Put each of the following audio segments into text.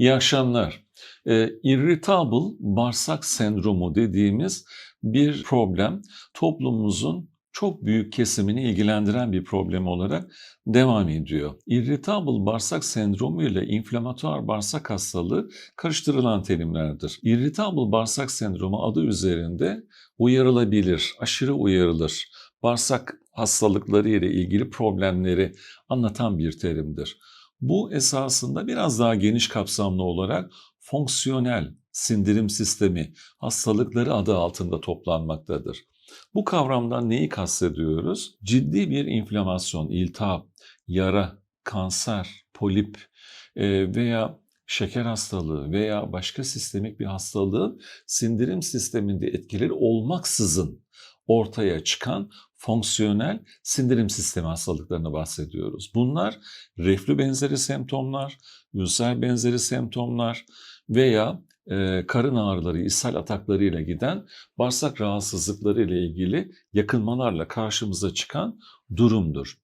İyi akşamlar. Ee, irritable bağırsak sendromu dediğimiz bir problem toplumumuzun çok büyük kesimini ilgilendiren bir problem olarak devam ediyor. Irritable bağırsak sendromu ile inflamatuar bağırsak hastalığı karıştırılan terimlerdir. Irritable bağırsak sendromu adı üzerinde uyarılabilir, aşırı uyarılır. Bağırsak hastalıkları ile ilgili problemleri anlatan bir terimdir. Bu esasında biraz daha geniş kapsamlı olarak fonksiyonel sindirim sistemi hastalıkları adı altında toplanmaktadır. Bu kavramdan neyi kastediyoruz? Ciddi bir inflamasyon, iltihap, yara, kanser, polip e, veya şeker hastalığı veya başka sistemik bir hastalığın sindirim sisteminde etkileri olmaksızın ortaya çıkan fonksiyonel sindirim sistemi hastalıklarını bahsediyoruz. Bunlar reflü benzeri semptomlar, ülser benzeri semptomlar veya e, karın ağrıları, ishal atakları ile giden bağırsak rahatsızlıkları ile ilgili yakınmalarla karşımıza çıkan durumdur.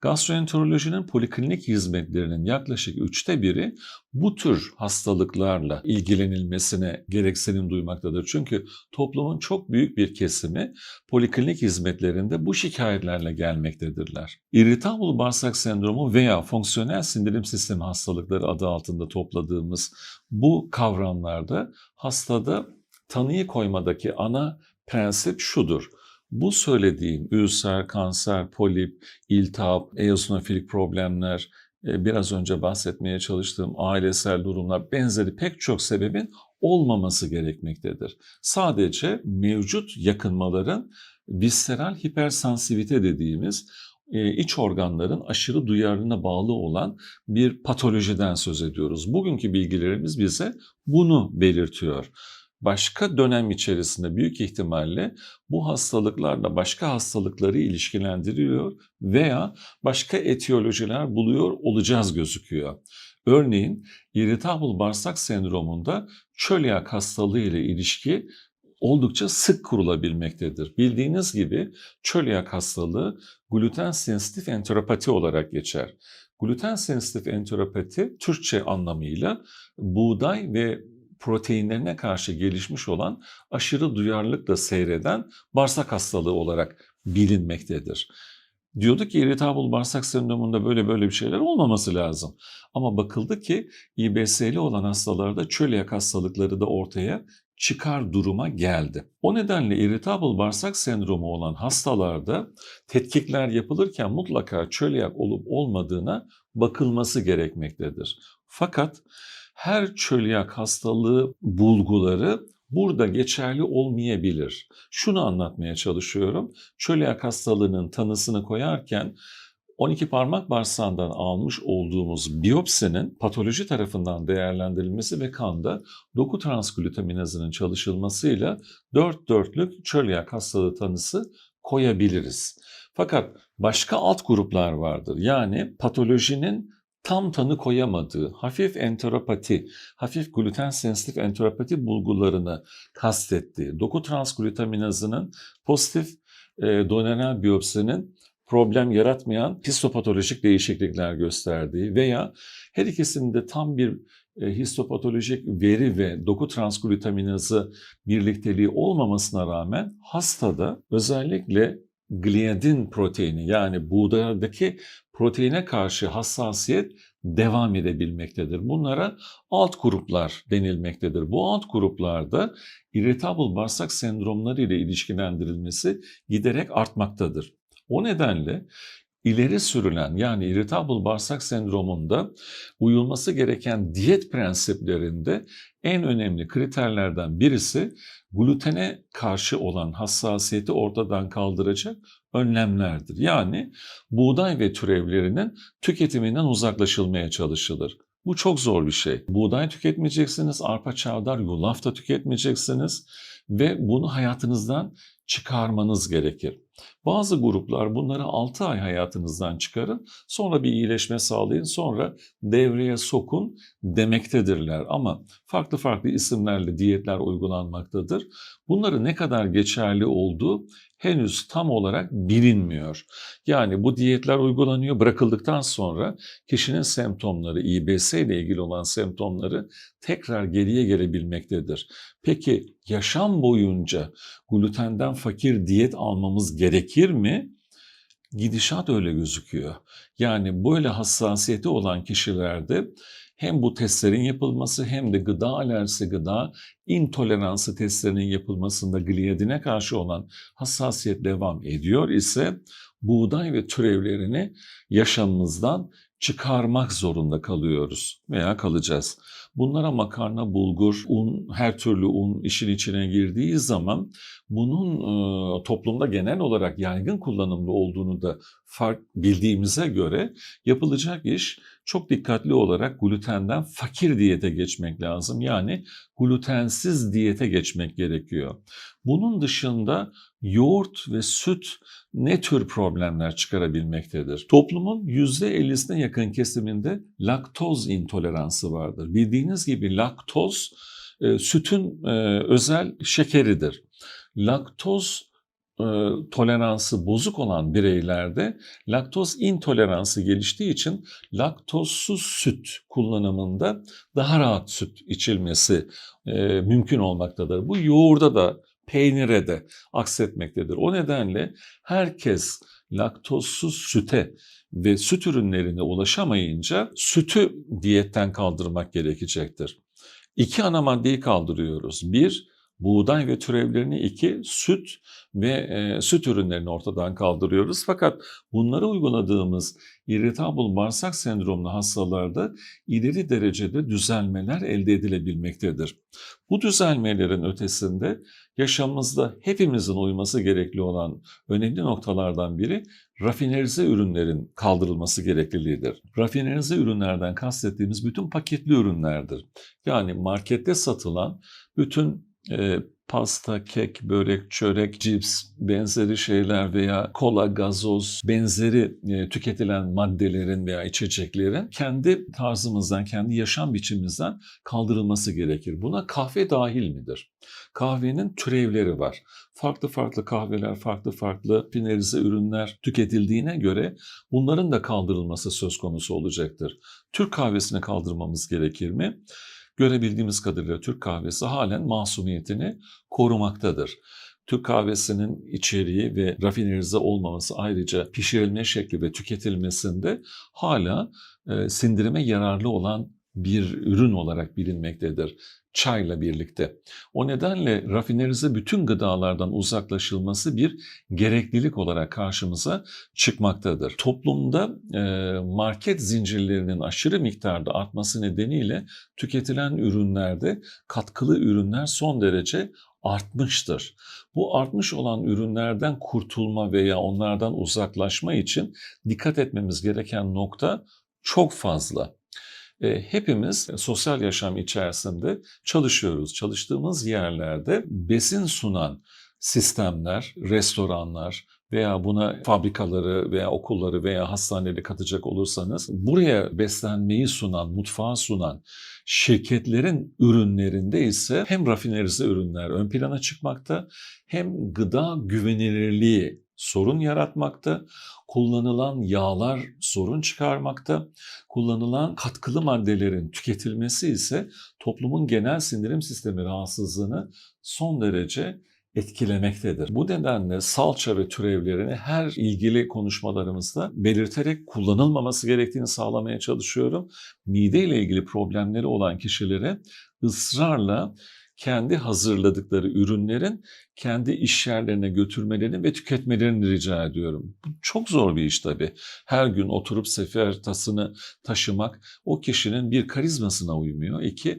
Gastroenterolojinin poliklinik hizmetlerinin yaklaşık üçte biri bu tür hastalıklarla ilgilenilmesine gereksinim duymaktadır. Çünkü toplumun çok büyük bir kesimi poliklinik hizmetlerinde bu şikayetlerle gelmektedirler. İrritable bağırsak sendromu veya fonksiyonel sindirim sistemi hastalıkları adı altında topladığımız bu kavramlarda hastada tanıyı koymadaki ana prensip şudur. Bu söylediğim ülser, kanser, polip, iltihap, eozinofilik problemler, e, biraz önce bahsetmeye çalıştığım ailesel durumlar benzeri pek çok sebebin olmaması gerekmektedir. Sadece mevcut yakınmaların visceral hipersansivite dediğimiz e, iç organların aşırı duyarlılığına bağlı olan bir patolojiden söz ediyoruz. Bugünkü bilgilerimiz bize bunu belirtiyor başka dönem içerisinde büyük ihtimalle bu hastalıklarla başka hastalıkları ilişkilendiriyor veya başka etiyolojiler buluyor olacağız gözüküyor. Örneğin irritable bağırsak sendromunda çölyak hastalığı ile ilişki oldukça sık kurulabilmektedir. Bildiğiniz gibi çölyak hastalığı gluten sensitif enteropati olarak geçer. Gluten sensitif enteropati Türkçe anlamıyla buğday ve proteinlerine karşı gelişmiş olan aşırı duyarlılıkla seyreden bağırsak hastalığı olarak bilinmektedir. Diyorduk ki irritable bağırsak sendromunda böyle böyle bir şeyler olmaması lazım. Ama bakıldı ki İBS'li olan hastalarda çölyak hastalıkları da ortaya çıkar duruma geldi. O nedenle irritable bağırsak sendromu olan hastalarda tetkikler yapılırken mutlaka çölyak olup olmadığına bakılması gerekmektedir. Fakat her çölyak hastalığı bulguları burada geçerli olmayabilir. Şunu anlatmaya çalışıyorum. Çölyak hastalığının tanısını koyarken 12 parmak bağırsağından almış olduğumuz biyopsinin patoloji tarafından değerlendirilmesi ve kanda doku transglutaminazının çalışılmasıyla 4 dörtlük çölyak hastalığı tanısı koyabiliriz. Fakat başka alt gruplar vardır. Yani patolojinin tam tanı koyamadığı hafif enteropati, hafif gluten sensitif enteropati bulgularını kastettiği, doku transglutaminazının pozitif e, donenal biyopsinin problem yaratmayan histopatolojik değişiklikler gösterdiği veya her ikisinde tam bir e, histopatolojik veri ve doku transglutaminazı birlikteliği olmamasına rağmen hastada özellikle gliadin proteini yani buğdaydaki proteine karşı hassasiyet devam edebilmektedir. Bunlara alt gruplar denilmektedir. Bu alt gruplarda irritable bağırsak sendromları ile ilişkilendirilmesi giderek artmaktadır. O nedenle ileri sürülen yani irritable bağırsak sendromunda uyulması gereken diyet prensiplerinde en önemli kriterlerden birisi glutene karşı olan hassasiyeti ortadan kaldıracak önlemlerdir. Yani buğday ve türevlerinin tüketiminden uzaklaşılmaya çalışılır. Bu çok zor bir şey. Buğday tüketmeyeceksiniz, arpa, çavdar, yulaf da tüketmeyeceksiniz ve bunu hayatınızdan çıkarmanız gerekir. Bazı gruplar bunları 6 ay hayatınızdan çıkarın, sonra bir iyileşme sağlayın, sonra devreye sokun demektedirler. Ama farklı farklı isimlerle diyetler uygulanmaktadır. Bunları ne kadar geçerli olduğu henüz tam olarak bilinmiyor. Yani bu diyetler uygulanıyor, bırakıldıktan sonra kişinin semptomları, İBS ile ilgili olan semptomları tekrar geriye gelebilmektedir. Peki yaşam boyunca glutenden fakir diyet almamız gerekir mi? Gidişat öyle gözüküyor. Yani böyle hassasiyeti olan kişilerde hem bu testlerin yapılması hem de gıda alerjisi, gıda intoleransı testlerinin yapılmasında gliadine karşı olan hassasiyet devam ediyor ise buğday ve türevlerini yaşamımızdan çıkarmak zorunda kalıyoruz veya kalacağız. Bunlara makarna, bulgur, un, her türlü un işin içine girdiği zaman bunun e, toplumda genel olarak yaygın kullanımlı olduğunu da fark bildiğimize göre yapılacak iş çok dikkatli olarak glutenden fakir diyete geçmek lazım. Yani glutensiz diyete geçmek gerekiyor. Bunun dışında yoğurt ve süt ne tür problemler çıkarabilmektedir? Toplumun %50'sine yakın kesiminde laktoz intoleransı vardır. Bildiğiniz gibi laktoz e, sütün e, özel şekeridir. Laktoz e, toleransı bozuk olan bireylerde laktoz intoleransı geliştiği için laktozsuz süt kullanımında daha rahat süt içilmesi e, mümkün olmaktadır. Bu yoğurda da peynire de aksetmektedir. O nedenle herkes laktozsuz süte ve süt ürünlerine ulaşamayınca sütü diyetten kaldırmak gerekecektir. İki ana maddeyi kaldırıyoruz. Bir, buğday ve türevlerini iki süt ve e, süt ürünlerini ortadan kaldırıyoruz. Fakat bunları uyguladığımız irritable bağırsak sendromlu hastalarda ileri derecede düzelmeler elde edilebilmektedir. Bu düzelmelerin ötesinde yaşamımızda hepimizin uyması gerekli olan önemli noktalardan biri rafinerize ürünlerin kaldırılması gerekliliğidir. Rafinerize ürünlerden kastettiğimiz bütün paketli ürünlerdir. Yani markette satılan bütün e, pasta, kek, börek, çörek, cips benzeri şeyler veya kola, gazoz benzeri e, tüketilen maddelerin veya içeceklerin kendi tarzımızdan, kendi yaşam biçimimizden kaldırılması gerekir. Buna kahve dahil midir? Kahvenin türevleri var. Farklı farklı kahveler, farklı farklı finalize ürünler tüketildiğine göre bunların da kaldırılması söz konusu olacaktır. Türk kahvesini kaldırmamız gerekir mi? Görebildiğimiz kadarıyla Türk kahvesi halen masumiyetini korumaktadır. Türk kahvesinin içeriği ve rafinerize olmaması ayrıca pişirilme şekli ve tüketilmesinde hala sindirime yararlı olan bir ürün olarak bilinmektedir çayla birlikte. O nedenle rafinerize bütün gıdalardan uzaklaşılması bir gereklilik olarak karşımıza çıkmaktadır. Toplumda e, market zincirlerinin aşırı miktarda artması nedeniyle tüketilen ürünlerde katkılı ürünler son derece artmıştır. Bu artmış olan ürünlerden kurtulma veya onlardan uzaklaşma için dikkat etmemiz gereken nokta çok fazla. E, hepimiz sosyal yaşam içerisinde çalışıyoruz. Çalıştığımız yerlerde besin sunan sistemler, restoranlar veya buna fabrikaları veya okulları veya hastaneleri katacak olursanız buraya beslenmeyi sunan, mutfağı sunan şirketlerin ürünlerinde ise hem rafinerize ürünler ön plana çıkmakta hem gıda güvenilirliği sorun yaratmakta, kullanılan yağlar sorun çıkarmakta, kullanılan katkılı maddelerin tüketilmesi ise toplumun genel sindirim sistemi rahatsızlığını son derece etkilemektedir. Bu nedenle salça ve türevlerini her ilgili konuşmalarımızda belirterek kullanılmaması gerektiğini sağlamaya çalışıyorum. Mide ile ilgili problemleri olan kişilere ısrarla kendi hazırladıkları ürünlerin kendi iş yerlerine götürmelerini ve tüketmelerini rica ediyorum. Bu çok zor bir iş tabii. Her gün oturup sefer tasını taşımak o kişinin bir karizmasına uymuyor. İki,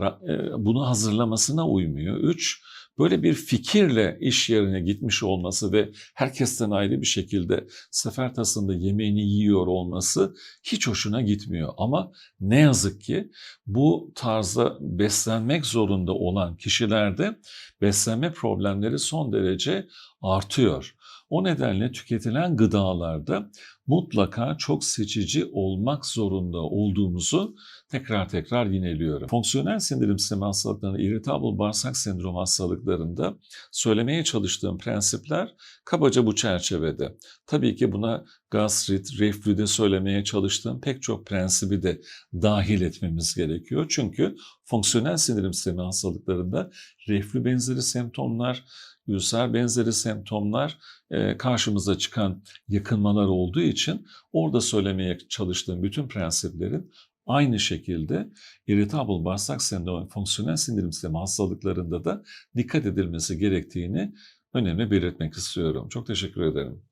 e, bunu hazırlamasına uymuyor. Üç, böyle bir fikirle iş yerine gitmiş olması ve herkesten ayrı bir şekilde sefer tasında yemeğini yiyor olması hiç hoşuna gitmiyor. Ama ne yazık ki bu tarzda beslenmek zorunda olan kişilerde beslenme problemleri son derece artıyor. O nedenle tüketilen gıdalarda mutlaka çok seçici olmak zorunda olduğumuzu tekrar tekrar yineliyorum. Fonksiyonel sindirim sistemi hastalıklarında, irritable bağırsak sendromu hastalıklarında söylemeye çalıştığım prensipler kabaca bu çerçevede. Tabii ki buna gastrit, reflüde söylemeye çalıştığım pek çok prensibi de dahil etmemiz gerekiyor. Çünkü fonksiyonel sindirim sistemi hastalıklarında reflü benzeri semptomlar, ülser benzeri semptomlar e, karşımıza çıkan yakınmalar olduğu için orada söylemeye çalıştığım bütün prensiplerin aynı şekilde irritable bağırsak sendromu fonksiyonel sindirim sistemi hastalıklarında da dikkat edilmesi gerektiğini önemli belirtmek istiyorum. Çok teşekkür ederim.